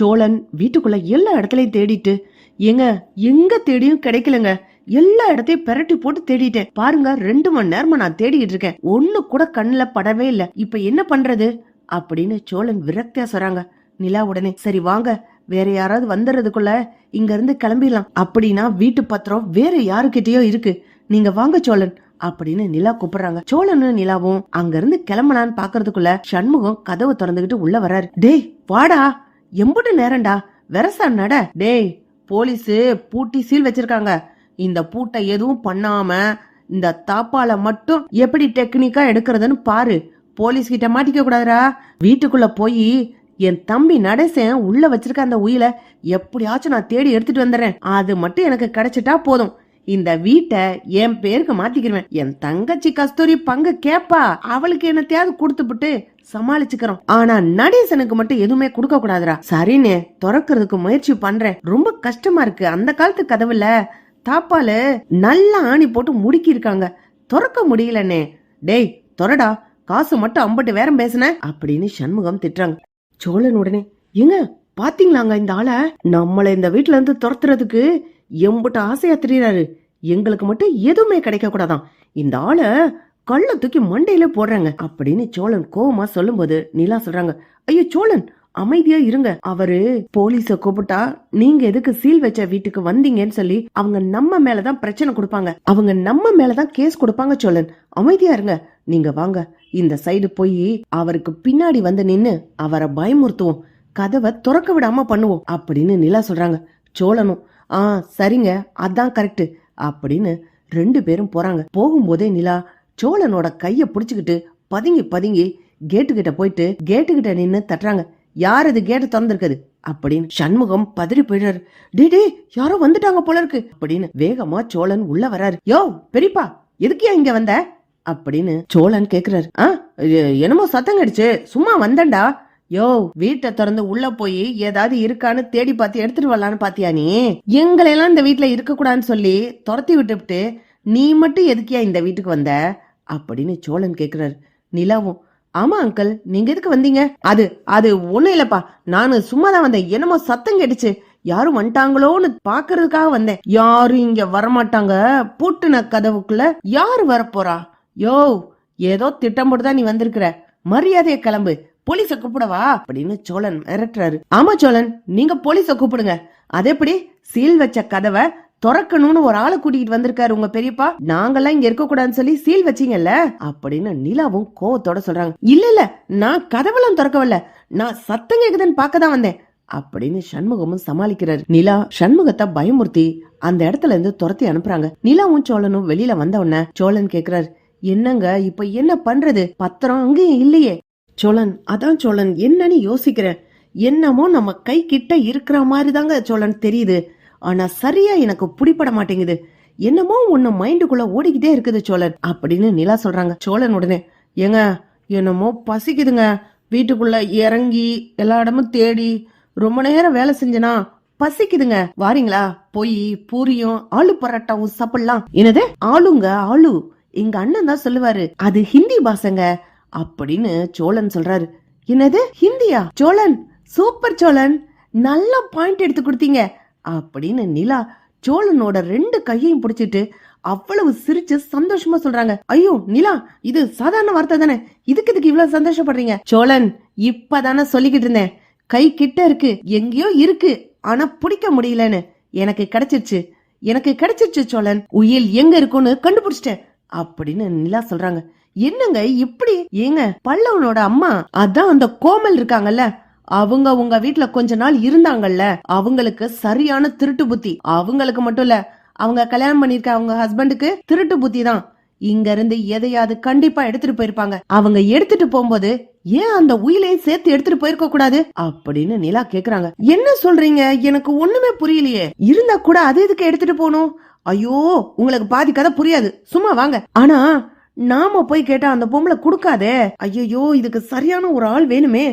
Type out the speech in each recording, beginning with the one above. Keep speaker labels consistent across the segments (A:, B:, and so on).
A: சோழன் வீட்டுக்குள்ள எல்லா இடத்துலயும் தேடிட்டு ஏங்க எங்க தேடியும் கிடைக்கலங்க. எல்லா இடத்தையும் பெரட்டி போட்டு தேடிட்டேன். பாருங்க ரெண்டு மணி நேரமா நான் தேடிட்டு இருக்கேன். ஒண்ணு கூட கண்ணுல படவே இல்ல. இப்ப என்ன பண்றது? அப்படின்னு சோழன் விரக்தியா சொல்றாங்க. நிலா உடனே சரி வாங்க. வேற யாராவது வந்துடுறதுக்குள்ள இங்க இருந்து கிளம்பிடலாம். அப்படின்னா வீட்டு பத்திரம் வேற யாருக்கிட்டயோ இருக்கு. நீங்க வாங்க சோழன். அப்படின்னு நிலா கூப்பிடுறாங்க. சோழனும் நிலாவும் அங்க இருந்து கிளம்பலான்னு பாக்குறதுக்குள்ள சண்முகம் கதவை திறந்துகிட்டு உள்ள வர்றாரு. டேய் வாடா. எம்புட்டு நேரம்டா. வெரசா நட. டேய் போலீஸு பூட்டி சீல் வச்சிருக்காங்க. இந்த பூட்டை எதுவும் பண்ணாம இந்த தாப்பால மட்டும் எப்படி டெக்னிக்கா எடுக்கிறதுன்னு பாரு. போலீஸ் கிட்ட மாட்டிக்க கூடாதுரா வீட்டுக்குள்ள போய் என் தம்பி நடேசன் உள்ள வச்சிருக்க அந்த உயில எப்படியாச்சும் நான் தேடி எடுத்துட்டு வந்துடுறேன் அது மட்டும் எனக்கு கிடைச்சிட்டா போதும். இந்த வீட்டை என் பேருக்கு மாத்திக்கிருவேன். என் தங்கச்சி கஸ்தூரி பங்கு கேப்பா. அவளுக்கு என்னத்தையாவது கொடுத்துப்புட்டு சமாளிச்சுக்கிறோம். ஆனா நடேசனுக்கு மட்டும் எதுவுமே கொடுக்க கூடாதுரா சரிண்ணே திறக்கிறதுக்கு முயற்சி பண்றேன். ரொம்ப கஷ்டமா இருக்கு. அந்த காலத்து கதவுல தாப்பால நல்ல ஆணி போட்டு முடுக்கி இருக்காங்க திறக்க முடியலனே டேய் தொரடா காசு மட்டும் அம்பட்டு வேறம் பேசுன. அப்படின்னு சண்முகம் திட்டுறாங்க. சோழன் உடனே எங்க பாத்தீங்களாங்க இந்த ஆளை? நம்மள இந்த வீட்டுல இருந்து துரத்துறதுக்கு எம்புட்டு ஆசையா திரியறாரு. எங்களுக்கு மட்டும் எதுவுமே கிடைக்க கூடாதான் இந்த ஆளை கள்ள தூக்கி மண்டையில போடுறாங்க. அப்படின்னு சோழன் கோவமா சொல்லும்போது நிலா சொல்றாங்க ஐயோ சோழன் அமைதியா இருங்க. அவரு போலீஸ கூப்பிட்டா நீங்க எதுக்கு சீல் வச்ச வீட்டுக்கு வந்தீங்கன்னு சொல்லி அவங்க நம்ம மேலதான் பிரச்சனை கொடுப்பாங்க. அவங்க நம்ம மேலதான் கேஸ் கொடுப்பாங்க சோழன். அமைதியா இருங்க. நீங்க வாங்க. இந்த சைடு போய் அவருக்கு பின்னாடி வந்து நின்னு அவரை பயமுறுத்துவோம். கதவை திறக்க விடாம பண்ணுவோம் அப்படின்னு நிலா சொல்றாங்க. சோழனும் ஆ சரிங்க. அதான் கரெக்ட் அப்படின்னு ரெண்டு பேரும் போறாங்க. போகும்போதே நிலா சோழனோட கைய புடிச்சுக்கிட்டு பதுங்கி பதுங்கி கேட்டு கிட்ட போயிட்டு கேட்டு கிட்ட நின்னு தட்டுறாங்க. யார் இது கேட்டு திறந்திருக்குது? அப்படின்னு சண்முகம் பதறி போயிடுறாரு. டே டே யாரோ வந்துட்டாங்க போல இருக்கு. அப்படின்னு வேகமா சோழன் உள்ள வராரு யோ பெரியப்பா எதுக்கியா இங்க வந்த? அப்படின்னு சோழன் கேக்குறாரு. ஆ என்னமோ சத்தம் கடிச்சு சும்மா வந்தேன்டா. யோ வீட்டை திறந்து உள்ள போய் ஏதாவது இருக்கான்னு தேடி பார்த்து எடுத்துட்டு வரலான்னு பாத்தியா நீ? எங்களை எல்லாம் இந்த வீட்டுல இருக்க கூடாதுன்னு சொல்லி துரத்தி விட்டுவிட்டு நீ மட்டும் எதுக்கியா இந்த வீட்டுக்கு வந்த? அப்படின்னு சோழன் கேக்குறாரு. நிலாவும் ஆமா அங்கிள் நீங்க எதுக்கு வந்தீங்க? அது அது ஒண்ணும் இல்லப்பா. நானு சும்மா தான் வந்தேன். என்னமோ சத்தம் கேட்டுச்சு. யாரும் வந்துட்டாங்களோன்னு பாக்குறதுக்காக வந்தேன். யாரும் இங்க வரமாட்டாங்க. பூட்டுன கதவுக்குள்ள யாரு வரப்போறா? யோ ஏதோ திட்டம் போட்டுதான் நீ வந்திருக்கிற. மரியாதைய கிளம்பு. போலீஸ கூப்பிடவா? அப்படின்னு சோழன் மிரட்டுறாரு. ஆமா சோழன். நீங்க போலீஸ கூப்பிடுங்க. அதெப்படி? சீல் வச்ச கதவை திறக்கணும்னு ஒரு ஆளை கூட்டிகிட்டு வந்திருக்காரு உங்க பெரியப்பா. நாங்கெல்லாம் இங்க இருக்க கூடாதுன்னு சொல்லி சீல் வச்சீங்கல்ல? அப்படின்னு நிலாவும் கோவத்தோட சொல்றாங்க. இல்ல இல்ல நான் கதவெல்லாம் திறக்கவில்ல. நான் சத்தம் கேக்குதுன்னு பார்க்க தான் வந்தேன். அப்படின்னு சண்முகமும் சமாளிக்கிறாரு. நிலா சண்முகத்தை பயமுறுத்தி அந்த இடத்துல இருந்து துரத்தி அனுப்புறாங்க. நிலாவும் சோழனும் வெளியில வந்த உடனே சோழன் கேக்குறாரு என்னங்க இப்ப என்ன பண்றது? பத்திரம் அங்கேயும் இல்லையே. சோழன் அதான் சோழன். என்னன்னு யோசிக்கிறேன். என்னமோ நம்ம கை கிட்ட இருக்கிற மாதிரி தாங்க சோழன் தெரியுது. ஆனா சரியா எனக்கு பிடிப்பட மாட்டேங்குது. என்னமோ ஒன்று மைண்டுக்குள்ள ஓடிக்கிட்டே இருக்குது சோழன் அப்படின்னு நிலா சொல்றாங்க. சோழன் உடனே ஏங்க என்னமோ பசிக்குதுங்க. வீட்டுக்குள்ள இறங்கி எல்லா இடமும் தேடி ரொம்ப நேரம் வேலை செஞ்சனா பசிக்குதுங்க. வாரீங்களா? போய் பூரியும் ஆளு பரோட்டாவும் சாப்பிடலாம். என்னது? ஆளுங்க ஆளு. எங்க அண்ணன் தான் சொல்லுவாரு அது ஹிந்தி பாசங்க அப்படின்னு சோழன் சொல்றாரு. என்னது? ஹிந்தியா? சோழன் சூப்பர் சோழன். நல்ல பாயிண்ட் எடுத்து கொடுத்தீங்க. அப்படின்னு நிலா சோழனோட ரெண்டு கையையும் பிடிச்சிட்டு அவ்வளவு சிரிச்சு சந்தோஷமா சொல்றாங்க. ஐயோ நிலா இது சாதாரண வார்த்தை தானே? இதுக்கு இதுக்கு இவ்வளவு சந்தோஷப்படுறீங்க? சோழன் இப்பதானே சொல்லிக்கிட்டு இருந்தேன். கை கிட்ட இருக்கு எங்கேயோ இருக்கு ஆனா பிடிக்க முடியலன்னு. எனக்கு கிடைச்சிருச்சு. எனக்கு கிடைச்சிருச்சு சோழன். உயில் எங்க இருக்குன்னு கண்டுபிடிச்சிட்டேன். அப்படின்னு நிலா சொல்றாங்க. என்னங்க இப்படி? ஏங்க பல்லவனோட அம்மா அதான் அந்த கோமல் இருக்காங்கல்ல அவங்க உங்க வீட்டுல கொஞ்ச நாள் இருந்தாங்கல்ல அவங்களுக்கு சரியான திருட்டு புத்தி. அவங்களுக்கு மட்டும் இல்ல அவங்க கல்யாணம் பண்ணிருக்க அவங்க ஹஸ்பண்டுக்கு திருட்டு புத்தி தான். இங்க இருந்து எதையாவது கண்டிப்பா எடுத்துட்டு போயிருப்பாங்க. அவங்க எடுத்துட்டு போகும்போது ஏன் அந்த உயிலையும் சேர்த்து எடுத்துட்டு போயிருக்க கூடாது? அப்படின்னு நிலா கேக்குறாங்க. என்ன சொல்றீங்க? எனக்கு ஒண்ணுமே புரியலையே. இருந்தா கூட அது எதுக்கு எடுத்துட்டு போகணும்? ஐயோ உங்களுக்கு பாதி கதை புரியாது. சும்மா வாங்க. ஆனா நாம போய் கேட்டா அந்த பொம்பளை கொடுக்காதே. ஐயோ இதுக்கு சரியான ஒரு ஆள் வேணுமே.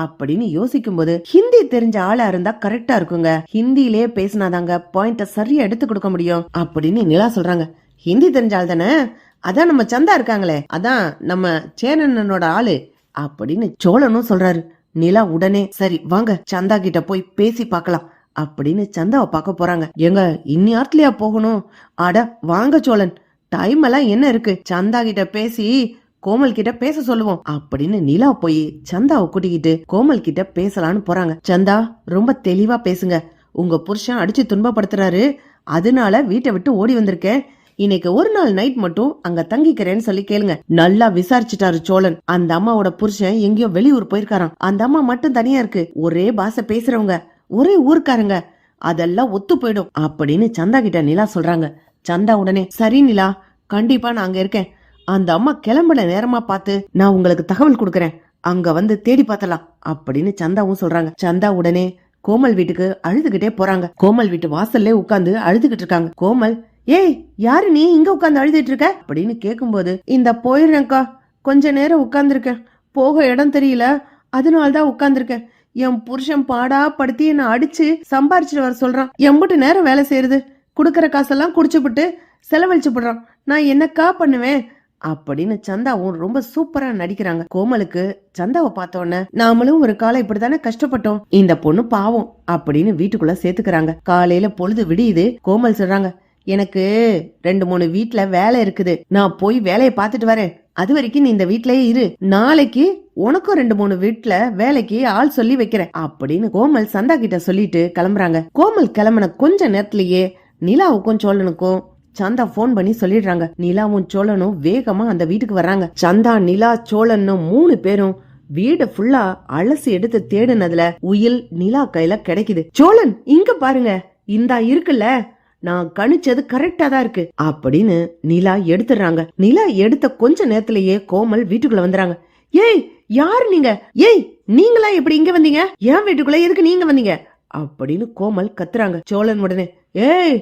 A: அப்படின்னு யோசிக்கும் போது ஹிந்தி தெரிஞ்ச ஆளா இருந்தா கரெக்டா இருக்குங்க. ஹிந்திலே பேசினாதாங்க பாயிண்ட சரியா எடுத்து கொடுக்க முடியும் அப்படின்னு நிலா சொல்றாங்க. ஹிந்தி தெரிஞ்ச ஆள் தானே? அதான் நம்ம சந்தா இருக்காங்களே. அதான் நம்ம சேனனோட ஆளு அப்படின்னு சோழனும் சொல்றாரு. நிலா உடனே சரி வாங்க சந்தா கிட்ட போய் பேசி பார்க்கலாம். அப்படின்னு சந்தாவை பார்க்க போறாங்க. எங்க இந்நேரத்துலயா போகணும்? அட வாங்க சோழன். டைம் எல்லாம் என்ன இருக்கு? சந்தா கிட்ட பேசி கோமல் கிட்ட பேச சொல்லுவோம் அப்படின்னு நிலா போய் சந்தாவை கூட்டிக்கிட்டு கோமல் கிட்ட பேசலான்னு போறாங்க. சந்தா ரொம்ப தெளிவா பேசுங்க. உங்க புருஷன் அடிச்சு துன்பப்படுத்துறாரு. அதனால வீட்டை விட்டு ஓடி வந்திருக்கேன். இன்னைக்கு ஒரு நாள் நைட் மட்டும் அங்க தங்கிக்கிறேன்னு சொல்லி கேளுங்க. நல்லா விசாரிச்சுட்டாரு சோழன். அந்த அம்மாவோட புருஷன் எங்கேயோ வெளியூர் போயிருக்காராம். அந்த அம்மா மட்டும் தனியா இருக்கு. ஒரே பாச பேசுறவங்க. ஒரே ஊருக்காரங்க. அதெல்லாம் ஒத்து போயிடும் அப்படின்னு சந்தா கிட்ட நிலா சொல்றாங்க. சந்தா உடனே சரி நிலா கண்டிப்பா நான் அங்க இருக்கேன். அந்த அம்மா கிளம்புன நேரமா பார்த்து நான் உங்களுக்கு தகவல் கொடுக்கறேன். அங்க வந்து தேடி பார்த்தலாம் அப்படின்னு சந்தாவும் சொல்றாங்க. சந்தா உடனே கோமல் வீட்டுக்கு அழுதுகிட்டே போறாங்க. கோமல் வீட்டு வாசல்லே உட்காந்து அழுதுகிட்டு இருக்காங்க. கோமல் ஏய் யாரு நீ? இங்க உட்காந்து அழுதுட்டு இருக்க? அப்படின்னு கேக்கும்போது இந்த போயிடுறேன்க்கா. கொஞ்ச நேரம் உட்கார்ந்துருக்கேன். போக இடம் தெரியல. அதனால்தான் உட்காந்துருக்கேன் உட்கார்ந்துருக்கேன். என் புருஷன் பாடா படுத்தி என்ன அடிச்சு சம்பாரிச்சிட்டு வர சொல்றான். எம்பிட்டு நேரம் வேலை செய்யறது. குடுக்கற காசெல்லாம் குடிச்சுப்புட்டு செலவழிச்சு போடுறான். நான் என்னக்கா பண்ணுவேன்? அப்படின்னு சந்தாவும் ரொம்ப சூப்பரா நடிக்கிறாங்க. கோமலுக்கு சந்தாவை பார்த்தோன்ன நாமளும் ஒரு காலம் இப்படித்தானே கஷ்டப்பட்டோம். இந்த பொண்ணு பாவம் அப்படின்னு வீட்டுக்குள்ள சேர்த்துக்கிறாங்க. காலையில பொழுது விடியுது. கோமல் சொல்றாங்க எனக்கு ரெண்டு மூணு வீட்ல வேலை இருக்குது. நான் போய் வேலையை பார்த்துட்டு வரேன். அது வரைக்கும் நீ இந்த வீட்லயே இரு. நாளைக்கு உனக்கும் ரெண்டு மூணு வீட்ல வேலைக்கு ஆள் சொல்லி வைக்கிறேன். அப்படின்னு கோமல் சந்தா கிட்ட சொல்லிட்டு கிளம்புறாங்க. கோமல் கிளம்புன கொஞ்ச நேரத்திலேயே நிலாவுக்கும் சோழனுக்கும் சந்தா ஃபோன் பண்ணி சொல்லிடுறாங்க. நிலாவும் சோழனும் வேகமா அந்த வீட்டுக்கு வர்றாங்க. சந்தா நிலா சோழனும் மூணு பேரும் வீடு ஃபுல்லா அலசி எடுத்து தேடுனதுல உயில் நிலா கையில கிடைக்குது. சோழன் இங்க பாருங்க. இந்தா இருக்குல்ல. நான் கணிச்சது கரெக்டா தான் இருக்கு. அப்படின்னு நிலா எடுத்துடுறாங்க. நிலா எடுத்த கொஞ்ச நேரத்திலேயே கோமல் வீட்டுக்குள்ள வந்துறாங்க ஏய் யார் நீங்க? ஏய் நீங்களா எப்படி இங்க வந்தீங்க? ஏன் வீட்டுக்குள்ள எதுக்கு நீங்க வந்தீங்க? அப்படின்னு கோமல் கத்துறாங்க. சோழன் உடனே ஏய்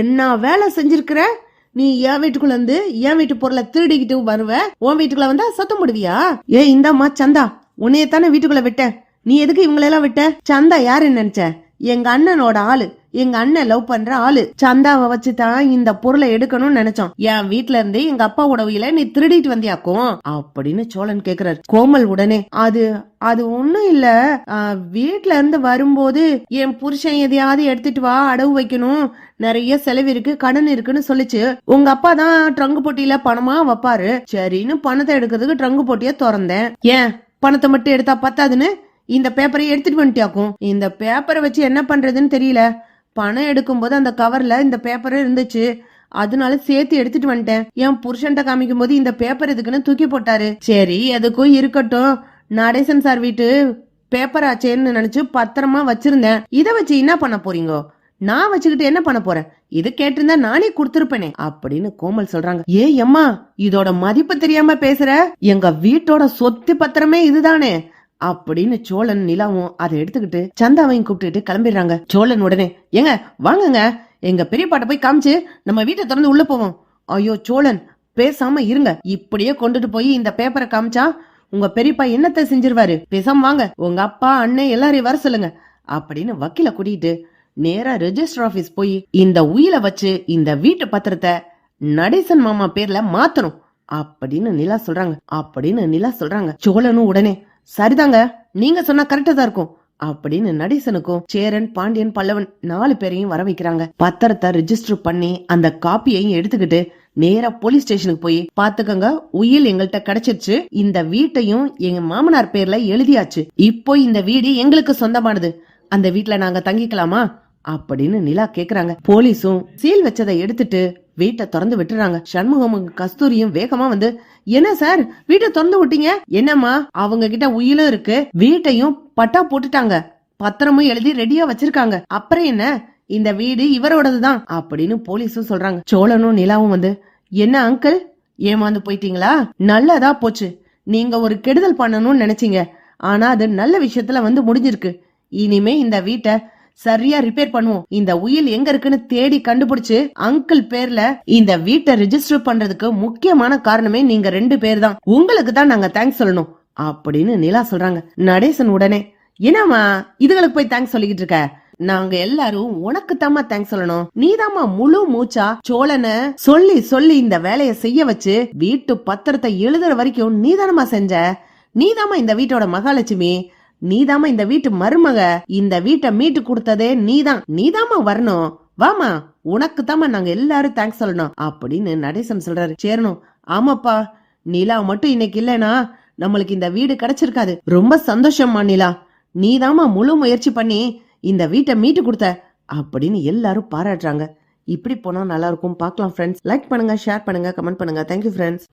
A: என்ன வேலை செஞ்சிருக்கிற? நீ என் வீட்டுக்குள்ள வந்து என் வீட்டு பொருளை திருடிக்கிட்டு வருவ? உன் வீட்டுக்குள்ள வந்தா சத்தம் போடுவியா? ஏய் இந்தாம்மா சந்தா. உன்னைய தானே வீட்டுக்குள்ள விட்ட நீ எதுக்கு இவங்களெல்லாம் விட்ட? சந்தா யாருன்னு நினைச்ச? எங்க அண்ணனோட ஆளு. எங்க அண்ணன் லவ் பண்ற ஆளு. சந்தாவை வச்சு தான் இந்த பொருளை எடுக்கணும்னு நினைச்சோம் என் வீட்ல இருந்து எங்க அப்பா உயில நீ திருடிட்டு வந்தியாக்கும். அப்படின்னு சோழன் கேக்குறாரு. கோமல் உடனே அது அது ஒண்ணும் இல்ல. ஆ, வீட்ல இருந்து வரும்போது என் புருஷன் எதையாவது எடுத்துட்டு வா அடவு வைக்கணும். நிறைய செலவு இருக்கு கடன் இருக்குன்னு சொல்லிச்சு. உங்க அப்பா தான் ட்ரங்கு போட்டியில பணமா வைப்பாரு. சரின்னு பணத்தை எடுக்கிறதுக்கு ட்ரங்கு போட்டிய திறந்தேன். ஏன்? பணத்தை மட்டும் எடுத்தா பத்தாதுன்னு? இந்த பேப்பரை எடுத்துட்டு வந்துட்டியாக்கும். இந்த பேப்பரை வச்சு என்ன பண்றதுன்னு தெரியல. பணம் எடுக்கும்போது அந்த கவர்ல இந்த பேப்பர் இருந்துச்சு. அதனால சேர்த்து எடுத்துட்டு வந்துட்டேன். என் புருஷன்ட்ட காமிக்கும் போது இந்த பேப்பர் எதுக்குன்னு தூக்கி போட்டாரு. சரி எதுக்கும் இருக்கட்டும். நடேசன் சார் வீட்டு பேப்பர் ஆச்சேன்னு நினைச்சு பத்திரமா வச்சிருந்தேன். இதை வச்சு என்ன பண்ண போறீங்க? நான் வச்சுக்கிட்டு என்ன பண்ண போறேன்? இது கேட்டிருந்தா நானே கொடுத்திருப்பேனே அப்படின்னு கோமல் சொல்றாங்க. ஏ அம்மா இதோட மதிப்பு தெரியாம பேசுற? எங்க வீட்டோட சொத்து பத்திரமே இதுதானே? அப்படின்னு சோழன் நிலாவும் அதை எடுத்துக்கிட்டு சந்தாவையும் கூப்பிட்டுட்டு கிளம்பிடுறாங்க. சோழன் உடனே ஏங்க வாங்குங்க. எங்க பெரியப்பாட்ட போய் காமிச்சு நம்ம வீட்டை திறந்து உள்ள போவோம். ஐயோ சோழன் பேசாம இருங்க. இப்படியே கொண்டுட்டு போய் இந்த பேப்பரை காமிச்சா உங்க பெரியப்பா என்னத்தை செஞ்சிருவாரு? பேசாம வாங்க. உங்க அப்பா அண்ணன் எல்லாரையும் வர சொல்லுங்க. அப்படின்னு வக்கீல கூட்டிட்டு நேரா ரெஜிஸ்டர் ஆபீஸ் போய் இந்த உயில வச்சு இந்த வீட்டு பத்திரத்தை நடேசன் மாமா பேர்ல மாத்தணும் அப்படின்னு நிலா சொல்றாங்க. அப்படின்னு நிலா சொல்றாங்க. சோழனும் உடனே சரிதாங்க நீங்க சொன்னா கரெக்டா தான் இருக்கும். அப்படின்னு நடேசனுக்கும் சேரன் பாண்டியன் பல்லவன் நாலு பேரையும் வர வைக்கிறாங்க. பத்திரத்தை ரெஜிஸ்டர் பண்ணி அந்த காப்பியையும் எடுத்துக்கிட்டு நேரா போலீஸ் ஸ்டேஷனுக்கு போய் பாத்துக்கங்க உயில் எங்கள்கிட்ட கிடைச்சிருச்சு. இந்த வீட்டையும் எங்க மாமனார் பேர்ல எழுதியாச்சு. இப்போ இந்த வீடு எங்களுக்கு சொந்தமானது. அந்த வீட்ல நாங்க தங்கிக்கலாமா? அப்படின்னு நிலா கேக்குறாங்க. போலீஸும் சீல் வச்சதை எடுத்துட்டு வீட்டை திறந்து விட்டுறாங்க. சண்முகமும் கஸ்தூரியும் வேகமா வந்து என்ன சார்? வீட்டை திறந்து விட்டீங்க? என்னம்மா? அவங்க கிட்ட உயிலும் இருக்கு. வீட்டையும் பட்டா போட்டுட்டாங்க. பத்திரமும் எழுதி ரெடியா வச்சிருக்காங்க. அப்புறம் என்ன? இந்த வீடு இவரோடது தான் அப்படின்னு போலீஸும் சொல்றாங்க. சோழனும் நிலாவும் வந்து என்ன அங்கிள்? ஏமாந்து போயிட்டீங்களா? நல்லதா போச்சு. நீங்க ஒரு கெடுதல் பண்ணணும்னு நினைச்சீங்க. ஆனா அது நல்ல விஷயத்துல வந்து முடிஞ்சிருக்கு. இனிமே இந்த வீட்டை சரியா ரிப்பேர் பண்ணுவோம். இந்த உயில் எங்க இருக்குன்னு தேடி கண்டுபிடிச்சு அங்கிள் பேர்ல இந்த வீட்டை ரிஜிஸ்டர் பண்றதுக்கு முக்கியமான காரணமே நீங்க ரெண்டு பேர் தான். உங்களுக்கு தான் நாங்க தேங்க்ஸ் சொல்லணும். அப்படின்னு நிலா சொல்றாங்க. நடேசன் உடனே என்னம்மா இதுகளுக்கு போய் தேங்க்ஸ் சொல்லிக்கிட்டு இருக்க? நாங்க எல்லாரும் உனக்கு தாமா தேங்க்ஸ் சொல்லணும். நீதாம்மா முழு மூச்சா சோழனை சொல்லி சொல்லி இந்த வேலையை செய்ய வச்சு வீட்டு பத்திரத்தை எழுதுற வரைக்கும் நீதானமா செஞ்ச? நீதாம்மா இந்த வீட்டோட மகாலட்சுமி. நீதாம்மா இந்த வீட்டு மருமக. இந்த வீட்டை மீட்டு கொடுத்ததே நீதான். நீதாம்மா வரணும். வாமா உனக்கு தாமா நாங்க எல்லாரும் தேங்க்ஸ் சொல்லணும். அப்படின்னு நடேசன் சொல்றாரு. சேரணும். ஆமாப்பா. நிலா மட்டும் இன்னைக்கு இல்லைனா நம்மளுக்கு இந்த வீடு கிடைச்சிருக்காது. ரொம்ப சந்தோஷம்மா நிலா. நீதாம்மா முழு முயற்சி பண்ணி இந்த வீட்டை மீட்டு கொடுத்த அப்படின்னு எல்லாரும் பாராட்டுறாங்க. இப்படி போனா நல்லா இருக்கும். பார்க்கலாம் ஃப்ரெண்ட்ஸ் லைக் பண்ணுங்க ஷேர் பண்ணுங்க கமெண்ட் பண்ணுங்க. Thank you friends